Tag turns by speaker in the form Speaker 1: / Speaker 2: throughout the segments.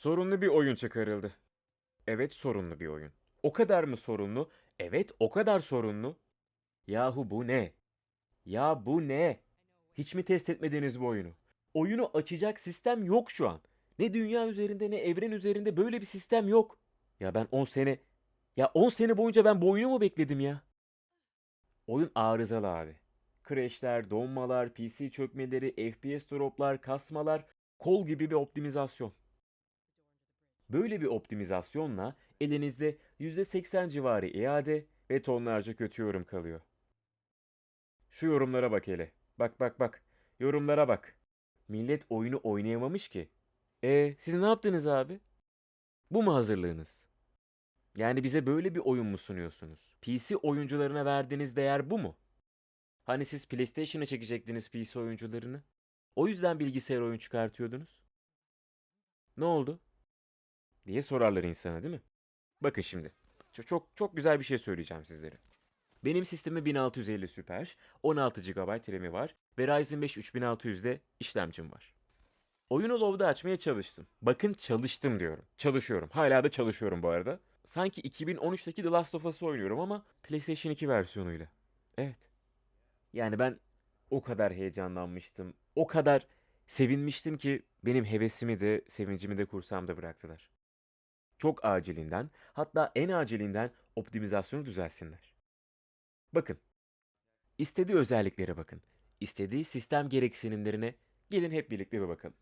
Speaker 1: Sorunlu bir oyun çıkarıldı. Evet sorunlu bir oyun. O kadar mı sorunlu? Evet o kadar sorunlu. Yahu bu ne? Ya bu ne? Hiç mi test etmediniz bu oyunu? Oyunu açacak sistem yok şu an. Ne dünya üzerinde ne evren üzerinde böyle bir sistem yok. Ya ben 10 sene ya 10 sene boyunca ben bu oyunu mu bekledim ya? Oyun arızalı abi. Crash'ler, donmalar, PC çökmeleri, FPS droplar, kasmalar, kol gibi bir optimizasyon. Böyle bir optimizasyonla elinizde %80 civarı iade ve tonlarca kötü yorum kalıyor. Şu yorumlara bak hele. Bak bak bak. Yorumlara bak. Millet oyunu oynayamamış ki. E siz ne yaptınız abi? Bu mu hazırlığınız? Yani bize böyle bir oyun mu sunuyorsunuz? PC oyuncularına verdiğiniz değer bu mu? Hani siz PlayStation'a çekecektiniz PC oyuncularını? O yüzden bilgisayar oyun çıkartıyordunuz. Ne oldu? Diye sorarlar insana değil mi? Bakın şimdi. Çok çok, güzel bir şey söyleyeceğim sizlere. Benim sistemi 1650 Super, 16 GB RAM'i var ve Ryzen 5 3600'de işlemcim var. Oyunu LoW'da açmaya çalıştım. Bakın çalıştım diyorum. Çalışıyorum. Hala da çalışıyorum bu arada. Sanki 2013'teki The Last of Us'ı oynuyorum ama PlayStation 2 versiyonuyla. Evet. Yani ben o kadar heyecanlanmıştım. O kadar sevinmiştim ki benim hevesimi de sevincimi de kursamda bıraktılar. Çok acilinden, hatta en acilinden optimizasyonu düzelsinler. Bakın. istediği özelliklere bakın. İstediği sistem gereksinimlerine gelin hep birlikte bir bakalım.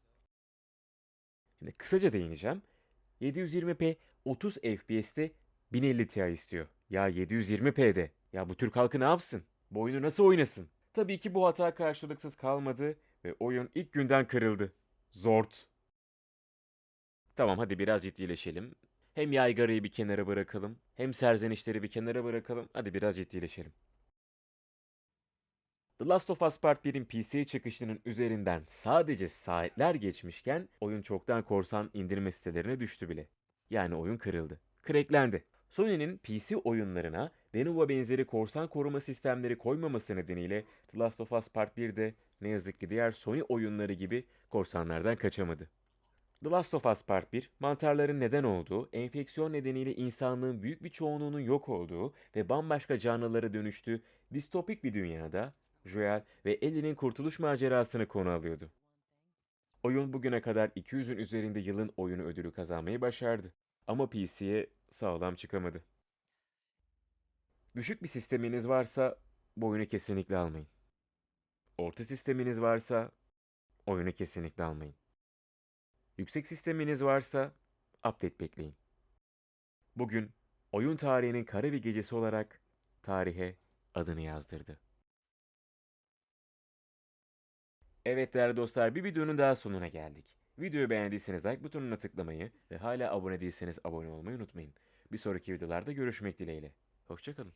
Speaker 1: Şimdi kısaca değineceğim. 720p 30 FPS'te 1050 Ti istiyor. Ya 720p'de. Ya bu Türk halkı ne yapsın? Bu oyunu nasıl oynasın? Tabii ki bu hata karşılıksız kalmadı ve oyun ilk günden kırıldı. Zort. Tamam hadi biraz ciddileşelim. Hem yaygarayı bir kenara bırakalım, hem serzenişleri bir kenara bırakalım. Hadi biraz ciddileşelim. The Last of Us Part 1'in PC çıkışının üzerinden sadece saatler geçmişken oyun çoktan korsan indirme sitelerine düştü bile. Yani oyun kırıldı. Cracklendi. Sony'nin PC oyunlarına Denuvo benzeri korsan koruma sistemleri koymaması nedeniyle The Last of Us Part 1 de ne yazık ki diğer Sony oyunları gibi korsanlardan kaçamadı. The Last of Us Part 1, mantarların neden olduğu, enfeksiyon nedeniyle insanlığın büyük bir çoğunluğunun yok olduğu ve bambaşka canlılara dönüştüğü distopik bir dünyada Joel ve Ellie'nin kurtuluş macerasını konu alıyordu. Oyun bugüne kadar 200'ün üzerinde yılın oyunu ödülü kazanmayı başardı. Ama PC'ye sağlam çıkamadı. Düşük bir sisteminiz varsa bu oyunu kesinlikle almayın. Orta sisteminiz varsa oyunu kesinlikle almayın. Yüksek sisteminiz varsa update bekleyin. Bugün oyun tarihinin kara bir gecesi olarak tarihe adını yazdırdı. Evet değerli dostlar bir videonun daha sonuna geldik. Videoyu beğendiyseniz like butonuna tıklamayı ve hala abone değilseniz abone olmayı unutmayın. Bir sonraki videolarda görüşmek dileğiyle. Hoşçakalın.